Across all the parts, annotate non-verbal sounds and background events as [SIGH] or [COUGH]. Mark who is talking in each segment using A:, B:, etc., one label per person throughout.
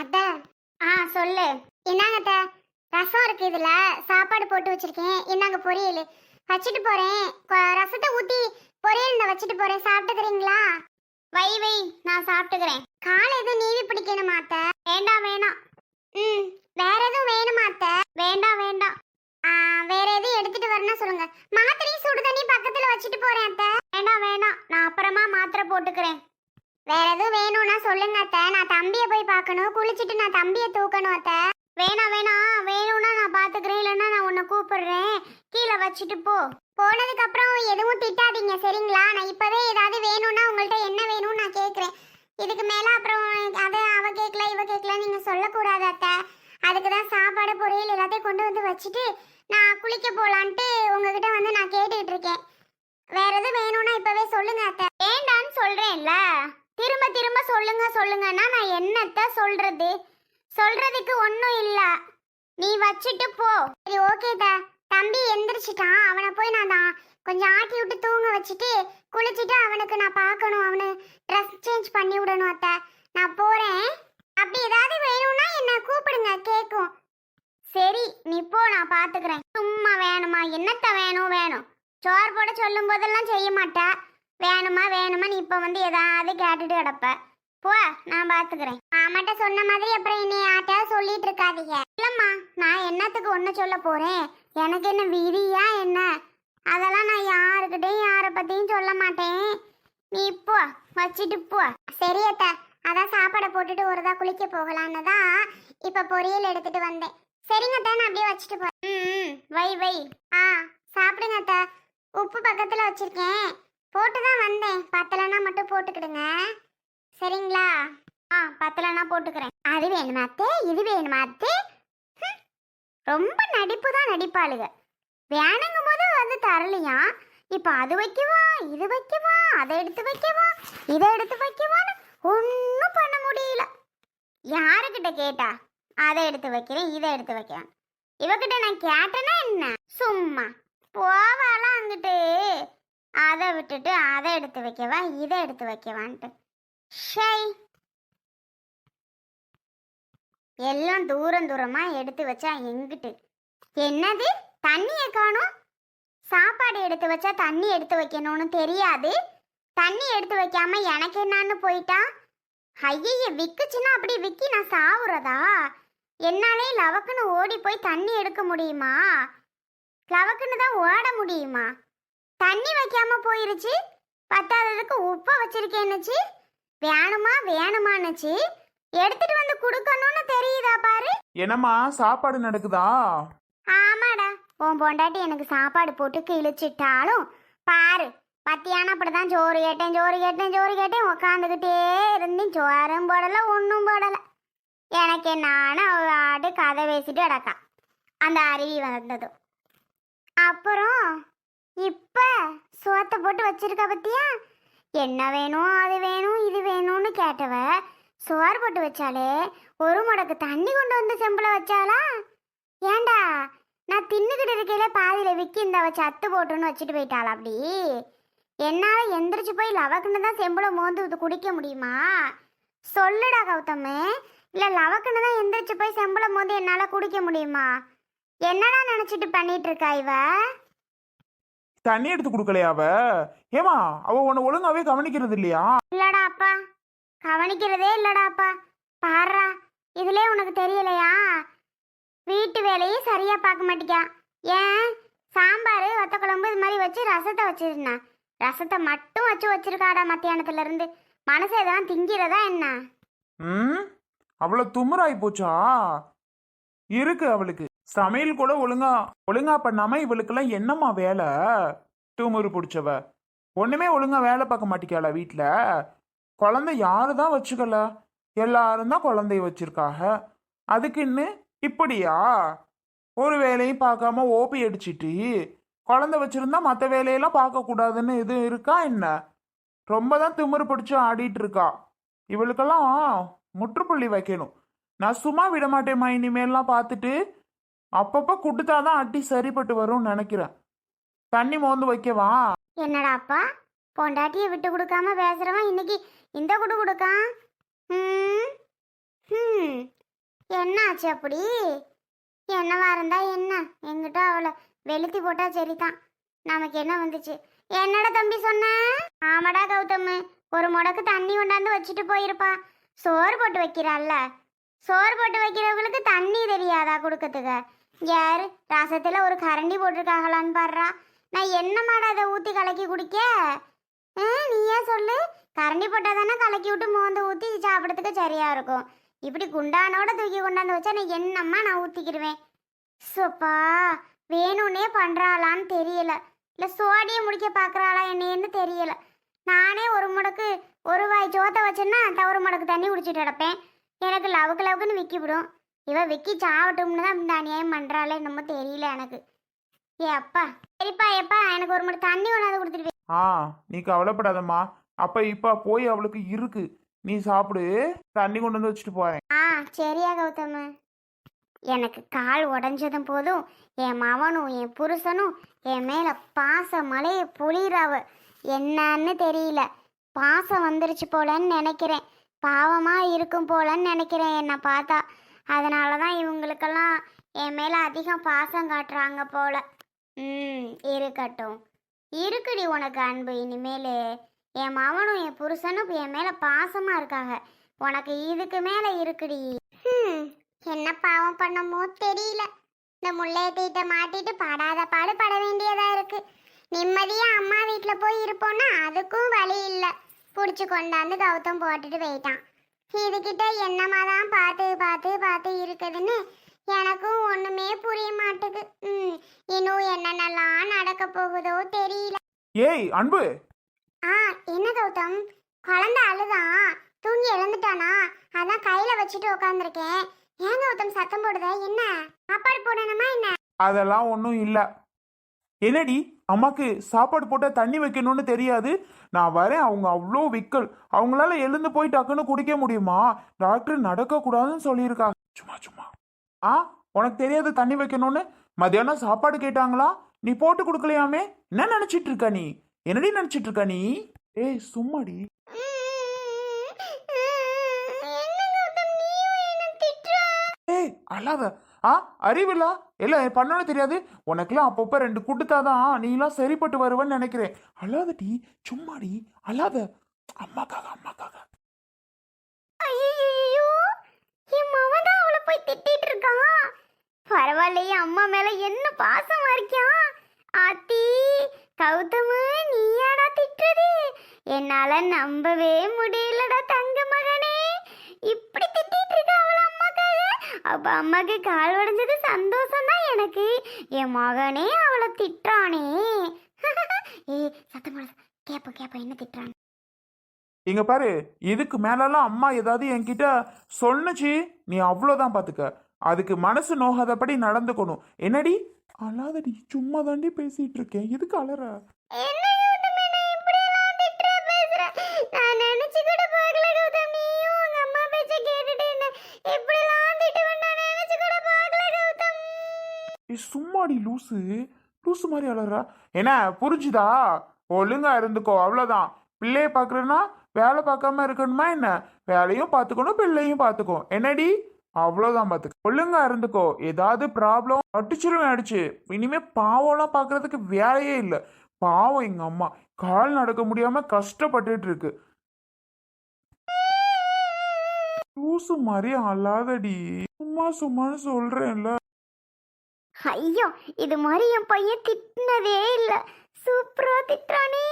A: அத்தை ஆ சொல்லு. என்னங்க அத்தை. ரசம் இருக்கு இதுல. சாப்பாடு போட்டு வச்சிருக்கேன். என்னங்க பொரியல். வச்சுட்டு போறேன். ரசத்தை ஊத்தி பொரியல் இந்த வச்சுட்டு போறேன். சாப்பிட்டுக்கிறீங்களா? வை வை நான் சாப்பிட்டுக்கிறேன். காலை எதுவும் நீவி பிடிக்கணுமா அத்தை? வேண்டாம் வேணாம். ம் வேற எதுவும் வேணுமா அத்தை? வேண்டாம். வேண்டாம் வேற எதுவும் எடுத்துட்டு வரணும் சொல்லுங்க. மாத்திரையும் சுடு தண்ணி பக்கத்துல வச்சுட்டு போறேன் அத்தை. வேண்டாம் வேணாம். நான் அப்புறமா மாத்திரை போட்டுக்கிறேன். வேற எதுவும் வேணும்னா சொல்லுங்க அத்தை. நான் தம்பியை போய் பார்க்கணும். குளிச்சுட்டு நான் தம்பியை தூக்கணும் அத்தை. வேணாம் வேணாம் வேணும்னா நான் பாத்துக்கிறேன் இல்லைன்னா நான் உன்னை கூப்பிடுறேன். கீழே வச்சுட்டு போ. போனதுக்கு அப்புறம் எதுவும் திட்டாதீங்க சரிங்களா? நான் இப்பவே ஏதாவது வேணும்னா உங்கள்ட்ட என்ன வேணும்னு நான் கேட்குறேன். இதுக்கு மேல அப்புறம் அதை அவ கேட்கல இவ கேட்கல நீங்க சொல்லக்கூடாது அத்தை. அதுக்கு தான் சாப்பாடு பொரியல் எல்லாத்தையும் கொண்டு வந்து வச்சுட்டு நான் குளிக்க போலான்ட்டு உங்ககிட்ட வந்து நான் கேட்டுக்கிட்டு இருக்கேன். வேற எதுவும் வேணும்னா இப்பவே சொல்லுங்க அத்தை. வேண்டான்னு சொல்றேன்ல. திரும்ப திரும்ப சொல்லுங்க சொல்லுங்கன்னா நான் என்னத்த சொல்றது? சொல்றதுக்கு ஒன்றும் இல்ல. நீ வச்சுட்டு போ. சரி ஓகே தம்பி எந்திரிச்சிட்டான். அவனை போய் நான் தான் கொஞ்சம் ஆட்டி விட்டு தூங்க வச்சுட்டு குளிச்சுட்டு அவனுக்கு நான் பார்க்கணும். அவனு ட்ரெஸ் சேஞ்ச் பண்ணி விடணும் அத்தை. நான் போறேன். அப்படி ஏதாவது வேணும்னா என்ன கூப்பிடுங்க கேட்கும் சரி நீ போ நான் பார்த்துக்கிறேன் சும்மா வேணுமா? என்னத்த வேணும்? வேணும். சோறு போட சொல்லும் போதெல்லாம் செய்ய மாட்டேன் வேணுமா வேணுமா நீ இப்போ வந்து ஏதாவது கேட்டுட்டு கிடப்ப. போ நான் பார்த்துக்கிறேன் மாமாட்ட சொன்ன மாதிரி அப்புறம் என்னை யார்ட்டாவது சொல்லிட்டு இருக்காதீங்க. இல்லம்மா நான் என்னத்துக்கு ஒன்று சொல்ல போகிறேன் எனக்கு என்ன விதியா என்ன? அதெல்லாம் நான் யாருக்கிட்டையும் யாரை பற்றியும் சொல்ல மாட்டேன். நீ இப்போ வச்சுட்டு போ. சரி அத்தா. அதான் சாப்பாடை போட்டுட்டு ஒருதா குளிக்க போகலான்னு தான் இப்போ பொரியல் எடுத்துட்டு வந்தேன். சரிங்க அத்தா. நான் அப்படியே வச்சுட்டு போறேன். ம், வை வை. ஆ சாப்பிடுங்க அத்தா. உப்பு பக்கத்தில் வச்சுருக்கேன். போட்டு தான் வந்தேன். பத்தலைன்னா மட்டும் போட்டுக்கிடுங்க. சரிங்களா? ஆ பத்தலைன்னா போட்டுக்கிறேன். அது வேணுமா அத்தே? இது வேணுமா அத்தே? ரொம்ப நடிப்பு தான் நடிப்பாளுங்க வேணுங்கும் போது வந்து தரலையா? இப்போ அது வைக்கவா? இது வைக்கவா? அதை எடுத்து வைக்கவா? இதை எடுத்து வைக்கவான்னு ஒன்றும் பண்ண முடியல. யாருக்கிட்ட கேட்டா? அதை எடுத்து வைக்கிறேன் இதை எடுத்து வைக்கிறேன். இவகிட்ட நான் கேட்டேன்னா என்ன? சும்மா. போவாலாம் அங்கிட்டு? அதை விட்டுட்டு அதை எடுத்து வைக்கவா இதை எடுத்து வைக்கவான்ட்டு. ஷை எல்லாம் தூரம் தூரமா எடுத்து வச்சா எங்கிட்டு? என்னது? தண்ணியை காணும்? சாப்பாடு எடுத்து வச்சா தண்ணி எடுத்து வைக்கணும்னு தெரியாது. தண்ணி எடுத்து வைக்காம எனக்கு என்னான்னு போயிட்டா? ஐயைய விக்குச்சுன்னா அப்படி விக்கி நான் சாவுறதா? என்னாலே லவக்குன்னு ஓடி போய் தண்ணி எடுக்க முடியுமா? லவக்குன்னு தான் ஓட முடியுமா? தண்ணி வைக்காம போயிருச்சு. பத்தாததுக்கு உப்பை வச்சிருக்கேன்னுச்சு வேணுமா வேணுமான்னுச்சு? எடுத்துட்டு வந்து கொடுக்கணும்னு தெரியுதா பாரு?
B: என்னம்மா சாப்பாடு நடக்குதா?
A: ஆமாடா. உன் பொண்டாட்டி எனக்கு சாப்பாடு போட்டு கிழிச்சிட்டாலும் பாரு பத்தியான அப்படிதான் சோறு கேட்டேன் சோறு கேட்டேன் சோறு கேட்டேன் உக்காந்துக்கிட்டே இருந்தேன். சோறும் போடலை ஒன்றும் போடலை. எனக்கு நானும் அவ ஆடு கதை பேசிட்டு கிடக்கா. அந்த அருவி வந்ததும். அப்புறம் இப்போ சோத்தை போட்டு வச்சிருக்க பத்தியா? என்ன வேணும் அது வேணும் இது வேணும்னு கேட்டவ சோறு போட்டு வச்சாலே ஒரு முடக்கு தண்ணி கொண்டு வந்து செம்பில் வச்சாளா? ஏண்டா நான் தின்னுக்கிட்டு இருக்கையில பாதியில விக்கி இந்த வச்சு அத்து போட்டுன்னு வச்சுட்டு போயிட்டாளா அப்படி? என்னால எந்திரிச்சு போய் லவக்குன்னு தான் செம்புல மோந்து இது குடிக்க முடியுமா? சொல்லுடா கௌதமு இல்ல லவக்குன்னு தான் எந்திரிச்சு போய் செம்புல மோந்து என்னால குடிக்க முடியுமா? என்னடா நினைச்சிட்டு பண்ணிட்டு இருக்கா இவ?
B: தண்ணி எடுத்து கொடுக்கலையா அவ? ஏமா அவ உன்னை ஒழுங்காவே கவனிக்கிறது இல்லையா?
A: இல்லடா அப்பா. கவனிக்கிறதே இல்லடா அப்பா. பாருடா இதுலயே உனக்கு தெரியலையா? வீட்டு வேலையும் சரியா பார்க்க மாட்டிக்கா. ஏன்? சாம்பார் வத்த குழம்பு இது மாதிரி வச்சு ரசத்தை வச்சிருந்தேன் ரசத்தை மட்டும் வச்சு வச்சிருக்காடா மத்தியானத்துல இருந்து மனசு எதாவது திங்கிறதா என்ன?
B: ம்? அவ்வளோ துமுறாய் போச்சா? இருக்கு அவளுக்கு. சமையல் கூட ஒழுங்கா ஒழுங்கா பண்ணாம இவளுக்கெல்லாம் என்னம்மா வேலை? துமுறு பிடிச்சவ. ஒண்ணுமே ஒழுங்கா வேலை பார்க்க மாட்டிக்காளா வீட்டில் குழந்தை யாரு தான் வச்சுக்கல? எல்லாரும் தான் குழந்தைய வச்சிருக்காக அதுக்குன்னு இப்படியா? ஒரு வேலையும் பார்க்காம ஓபி அடிச்சிட்டு குழந்தை வச்சிருந்தா மற்ற வேலையெல்லாம் பார்க்கக்கூடாதுன்னு இது இருக்கா என்ன? ரொம்ப தான் திமிரு பிடிச்சி ஆடிட்டு இருக்கா. இவளுக்கெல்லாம் முற்றுப்புள்ளி வைக்கணும். நான் சும்மா விட மாட்டேம்மா இனிமேல்லாம் பார்த்துட்டு அப்பப்போ குடுத்தாதான் அட்டி சரிப்பட்டு வரும்னு நினைக்கிறேன். தண்ணி மோந்து வைக்கவா?
A: என்னடா அப்பா? பொண்டாட்டியை விட்டு கொடுக்காம பேசுறவன் இன்னைக்கு இந்த குடு கொடுக்கான்? ம்? ம். என்ன ஆச்சு அப்படி? என்னவா இருந்தா என்ன? எங்கிட்ட அவளை வெளுத்தி போட்டா சரிதான். நமக்கு என்ன வந்துச்சு? என்னடா தம்பி சொன்ன? ஆமாடா கௌதம் ஒரு முடக்கு தண்ணி கொண்டாந்து வச்சுட்டு போயிருப்பா. சோறு போட்டு வைக்கிறாள்ல. சோறு போட்டு வைக்கிறவங்களுக்கு தண்ணி தெரியாதா கொடுக்கறதுக்கு? யார்? ரசத்தில் ஒரு கரண்டி போட்டிருக்காங்களான்னு பாடுறா நான் என்ன மாட அதை ஊற்றி கலக்கி குடிக்க? நீயே சொல்லு. கரண்டி போட்டால் தானே கலக்கி விட்டு மோந்து ஊற்றி சாப்பிட்றதுக்கு சரியாக இருக்கும். இப்படி குண்டானோட தூக்கி கொண்டாந்து வச்சா நான் என்னம்மா நான் ஊற்றிக்கிடுவேன் சோப்பா வேணும்னே பண்ணுறாளான்னு தெரியல. இல்லை சோடியை முடிக்க பார்க்குறாளா என்னன்னு தெரியல. நானே ஒரு முடக்கு ஒரு வாய் சோத்தை வச்சேன்னா ஒரு முடக்கு தண்ணி குடிச்சிட்டு கிடப்பேன். எனக்கு லவுக்கு லவுக்குன்னு விற்கிவிடும் இவ விக்கி சாவட்டும்னு தான் இந்த அநியாயம் பண்ணுறாளே என்னமோ தெரியல எனக்கு. ஏ அப்பா. சரிப்பா எப்பா எனக்கு ஒரு முறை தண்ணி கொண்டாந்து கொடுத்துட்டு போய்.
B: ஆ நீ கவலைப்படாதம்மா. அப்ப இப்ப போய் அவளுக்கு இருக்கு. நீ சாப்பிடு. தண்ணி கொண்டு வந்து வச்சுட்டு போறேன்.
A: ஆ சரியா கௌதம. எனக்கு கால் உடஞ்சதும் போதும். என் மவனும் என் புருஷனும் என் மேல பாச மலையை பொழிறாவ என்னன்னு தெரியல. பாசம் வந்துருச்சு போலன்னு நினைக்கிறேன். பாவமா இருக்கும் போலன்னு நினைக்கிறேன் என்னை பார்த்தா. அதனால தான் இவங்களுக்கெல்லாம் என் மேலே அதிகம் பாசம் காட்டுறாங்க போல. ம் இருக்கட்டும். இருக்குடி உனக்கு அன்பு. இனிமேல் என் மவனும் என் புருஷனும் என் மேலே பாசமாக இருக்காங்க. உனக்கு இதுக்கு மேலே இருக்குடி. ஹம், என்ன பாவம் பண்ணமோ தெரியல. இந்த முள்ளைய தீட்ட மாட்டிட்டு படாத பாடு பட வேண்டியதாக இருக்கு. நிம்மதியாக அம்மா வீட்டில் போய் இருப்போன்னா அதுக்கும் வழி இல்லை. பிடிச்சி கொண்டாந்து கௌதம் போட்டுட்டு போயிட்டான். இதுகிட்ட என்னமா தான் பார்த்து பார்த்து பார்த்து இருக்குதுன்னு எனக்கும் ஒண்ணுமே புரிய மாட்டுது ம் இன்னும் என்னென்னலாம் நடக்க போகுதோ தெரியல.
B: ஏய் அன்பு!
A: ஆ என்ன கௌதம்? குழந்தை அழுதான் தூங்கி எழுந்துட்டானா? அதான் கையில வச்சுட்டு உட்காந்துருக்கேன் ஏன் கௌதம் சத்தம் போடுத? என்ன? சாப்பாடு போடணுமா என்ன?
B: அதெல்லாம் ஒன்றும் இல்லை. என்னடி? அம்மாக்கு சாப்பாடு போட்டால் தண்ணி வைக்கணும்னு தெரியாது. நான் வரேன் அவங்க அவ்வளோ விக்கல். அவங்களால எழுந்து போய் டக்குன்னு குடிக்க முடியுமா? டாக்டர் நடக்கக்கூடாதுன்னு சொல்லியிருக்காங்க சும்மா சும்மா. ஆ உனக்கு தெரியாது தண்ணி வைக்கணும்னு? மத்தியானம் சாப்பாடு கேட்டாங்களா? நீ போட்டு கொடுக்கலையாமே? என்ன நினைச்சிட்டு இருக்க நீ? என்னடி நினைச்சிட்டு இருக்க நீ? ஏய் சும்மாடி. ஏய் அழாத. ஆ அறிவில்லா இல்லை பண்ணணும் தெரியாது. உனக்குலாம் அப்பப்போ ரெண்டு குடுத்தாதான் நீலாம் சரிப்பட்டு வருவேன்னு நினைக்கிறேன். அழாதடி சும்மாடி அழாத. அம்மாக்காக அம்மாக்காக.
A: ஐயோ என் மவன் தான் அவளை போய் திட்டிட்டு இருக்கான். பரவாயில்லையே அம்மா மேல என்ன பாசமா இருக்கியா? ஆத்தி கௌதம நீயாடா திட்டுறது? என்னால நம்பவே முடியலடா தங்க மகனே. இப்படி திட்டிட்டு அப்போ அம்மாக்கு கால் உடஞ்சது சந்தோஷம் தான் எனக்கு. என் மகனே அவளை திட்டானே [LAUGHS] ஏ சத்தம் போடாத கேப்ப கேப்ப என்ன திட்டுறான்?
B: இங்க பாரு இதுக்கு மேலலாம் அம்மா ஏதாவது என்கிட்ட சொன்னுச்சு நீ அவ்வளோதான் பார்த்துக்க அதுக்கு மனசு நோகாதபடி நடந்துக்கணும். என்னடி? அழாதடி சும்மா தாண்டி பேசிட்டு இருக்கேன். எதுக்கு அலற? ஏய், சும்மாடி லூசு. லூசு மாதிரி அலறா என்ன புரிஞ்சுதா? ஒழுங்கா இருந்துக்கோ அவ்வளோதான் பிள்ளைய பார்க்குறேன்னா வேலை பார்க்காம இருக்கணுமா என்ன? வேலையும் பார்த்துக்கணும் பிள்ளையும் பார்த்துக்கோ என்னடி? அவ்வளோதான் பார்த்துக்க. ஒழுங்கா இருந்துக்கோ. ஏதாவது ப்ராப்ளம் அடிச்சிருவேன் அடிச்சு. இனிமே பாவம்லாம் பார்க்கறதுக்கு வேலையே இல்லை. பாவம் எங்க அம்மா. கால் நடக்க முடியாம கஷ்டப்பட்டுட்டு இருக்கு லூசு மாதிரி அல்லாதடி சும்மா சும்மான்னு சொல்றேன்ல.
A: ஐயோ இது மாதிரி என் பையன் திட்டினதே இல்ல. சூப்பரா திட்டுறானே.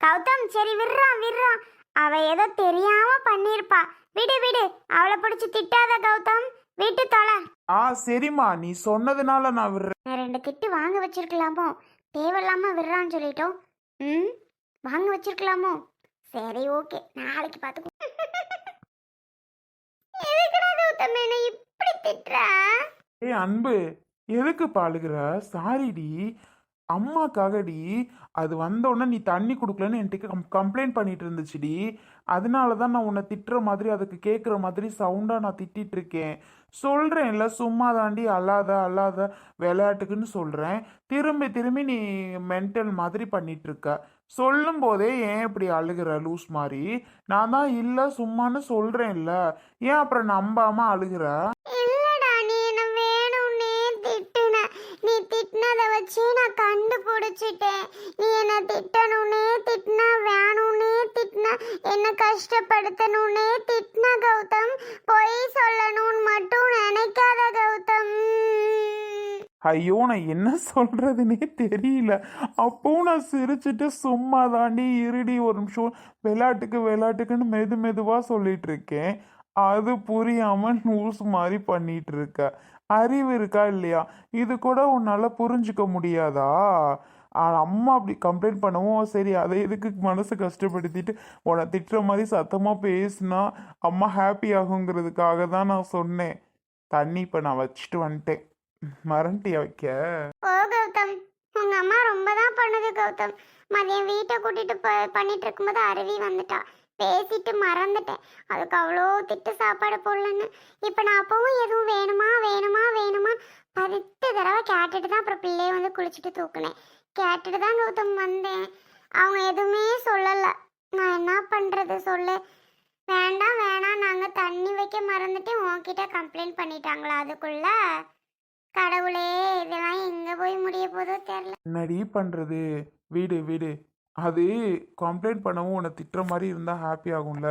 A: கௌதம் சரி விடுறான் விடுறான். அவ ஏதோ தெரியாம பண்ணிருப்பா. விடு விடு. அவளை பிடிச்சு திட்டாத கௌதம். விட்டு தொலை.
B: ஆ சரிம்மா. நீ சொன்னதுனால நான் விடுறேன்.
A: நான் ரெண்டு திட்டு வாங்க வச்சிருக்கலாமோ? தேவையில்லாம விடுறான்னு சொல்லிட்டோம். ம் வாங்க வச்சிருக்கலாமோ? சரி ஓகே. நாளைக்கு பார்த்துக்கோ [LAUGHS] எதுக்குடா கௌதம் என்ன இப்படி திட்டுற?
B: ஏய் அன்பு எதுக்கு பாழுகிற சாரிடி அம்மாக்காகடி அது வந்தோடனே நீ தண்ணி கொடுக்கலன்னு என்கிட்ட கம் கம்ப்ளைண்ட் பண்ணிட்டு இருந்துச்சுடி. அதனால தான் நான் உன்னை திட்டுற மாதிரி அதுக்கு கேட்குற மாதிரி சவுண்டாக நான் திட்டிட்டு இருக்கேன். சொல்கிறேன்ல சும்மா தாண்டி அல்லாத அல்லாத விளையாட்டுக்குன்னு சொல்கிறேன் திரும்பி திரும்பி நீ மென்டல் மாதிரி பண்ணிகிட்ருக்க சொல்லும் போதே ஏன் இப்படி அழுகிற லூஸ் மாதிரி நான் தான் இல்லை சும்மான்னு சொல்கிறேன்ல ஏன் அப்புறம் நம்பாமல் அழுகிற
A: இல்லடா நீ என்ன வேணும்னே திட்டுன நீ திட்டினதை வச்சு நான் வச்சுட்டேன் நீ என்னை திட்டணும்னே திட்டினா வேணும்னே திட்டினா என்னை கஷ்டப்படுத்தணும்னே திட்டின கௌதம். பொய் சொல்லணும்னு மட்டும் நினைக்காத கௌதம்.
B: ஐயோ நான் என்ன சொல்றதுனே தெரியல. அப்பவும் நான் சிரிச்சுட்டு சும்மா தாண்டி இருடி ஒரு நிமிஷம் விளையாட்டுக்கு விளையாட்டுக்குன்னு மெது மெதுவா சொல்லிட்டு இருக்கேன் அது புரியாம நூல்ஸ் மாதிரி பண்ணிட்டு இருக்க அறிவு இருக்கா இல்லையா? இது கூட உன்னால புரிஞ்சுக்க முடியாதா? அம்மா அப்படி கம்ப்ளைண்ட் பண்ணவும் சரி அதை எதுக்கு மனசு கஷ்டப்படுத்திட்டு உன்னை திட்டுற மாதிரி சத்தமாக பேசினா அம்மா ஹாப்பி ஆகுங்கிறதுக்காக தான் நான் சொன்னேன். தண்ணி இப்போ நான் வச்சுட்டு வந்துட்டேன். மறந்துட்டியா வைக்க?
A: ஓ கௌதம். உங்கள் அம்மா ரொம்ப தான் பண்ணுது கௌதம். மதியம் வீட்டை கூட்டிட்டு ப- பண்ணிட்டு இருக்கும்போது அருவி வந்துட்டா. பேசிட்டு மறந்துட்டேன். அதுக்கு அவ்வளோ திட்டு சாப்பாடு போடலன்னு. இப்போ நான் அப்பவும் எதுவும் வேணுமா வேணுமா வேணுமா? பத்து தடவை கேட்டுட்டு தான் அப்புறம் பிள்ளைய வந்து குளிச்சுட்டு தூக்குனேன். கேட்டுட்டு தான் கௌதம் வந்தேன். அவங்க எதுவுமே சொல்லலை. நான் என்ன பண்ணுறது சொல்லு. வேண்டாம் வேணாம். நாங்கள் தண்ணி வைக்க மறந்துட்டு உன்கிட்ட கம்ப்ளைண்ட் பண்ணிட்டாங்களா அதுக்குள்ள? கடவுளே இதெல்லாம் எங்கே போய் முடிய போதோ தெரில.
B: என்னடி பண்ணுறது வீடு வீடு. அது கம்ப்ளைண்ட் பண்ணவும் உன்னை திட்டுற மாதிரி இருந்தால் ஹாப்பி ஆகும்ல.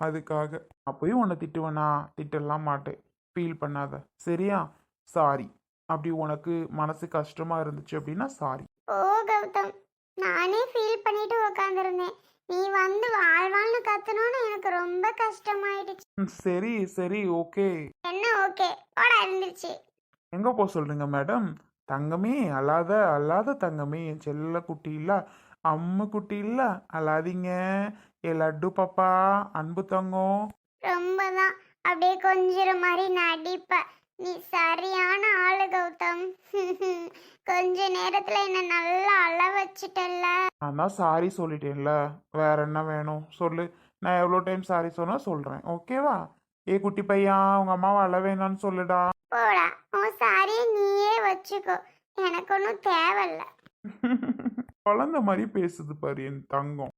B: அதுக்காக. அப்பயும் உன்னை திட்டுவேனா? திட்டலாம் மாட்டேன். ஃபீல் பண்ணாத. சரியா? சாரி அப்படி உனக்கு மனசு கஷ்டமாக இருந்துச்சு அப்படின்னா சாரி
A: ஓ கௌதம். நானே ஃபீல் பண்ணிட்டு உக்காந்துருந்தேன். நீ வந்து வாழ்வாள்னு கத்தணும்னு எனக்கு ரொம்ப கஷ்டமாயிடுச்சு.
B: சரி சரி ஓகே.
A: என்ன ஓகே? ஓடா இருந்துச்சு
B: எங்க போக சொல்றீங்க மேடம். தங்கமே அல்லாத அல்லாத தங்கமே. என் செல்ல குட்டி இல்ல அம்மு குட்டி இல்ல அல்லாதீங்க ஏ லட்டு பாப்பா அன்பு தங்கம்.
A: ரொம்ப தான் அப்படியே கொஞ்சிற மாதிரி நடிப்ப. நீ சரியான ஆளு கௌதம். [LAUGHS] கொஞ்ச நேரத்துல என்ன நல்லா அழ வச்சுட்டல்ல
B: நான் தான் சாரி சொல்லிட்டேன்ல. வேற என்ன வேணும்? சொல்லு. நான் எவ்வளோ டைம் சாரி சொன்னா சொல்றேன். ஓகேவா ஏ குட்டி பையா உங்க அம்மாவை அழ வேணாம்னு சொல்லுடா.
A: போடா. உன் சாரியை நீயே வச்சுக்கோ. எனக்கு ஒன்றும் தேவையில்ல. [LAUGHS]
B: குழந்த மாதிரி பேசுது பாரு என் தங்கம்.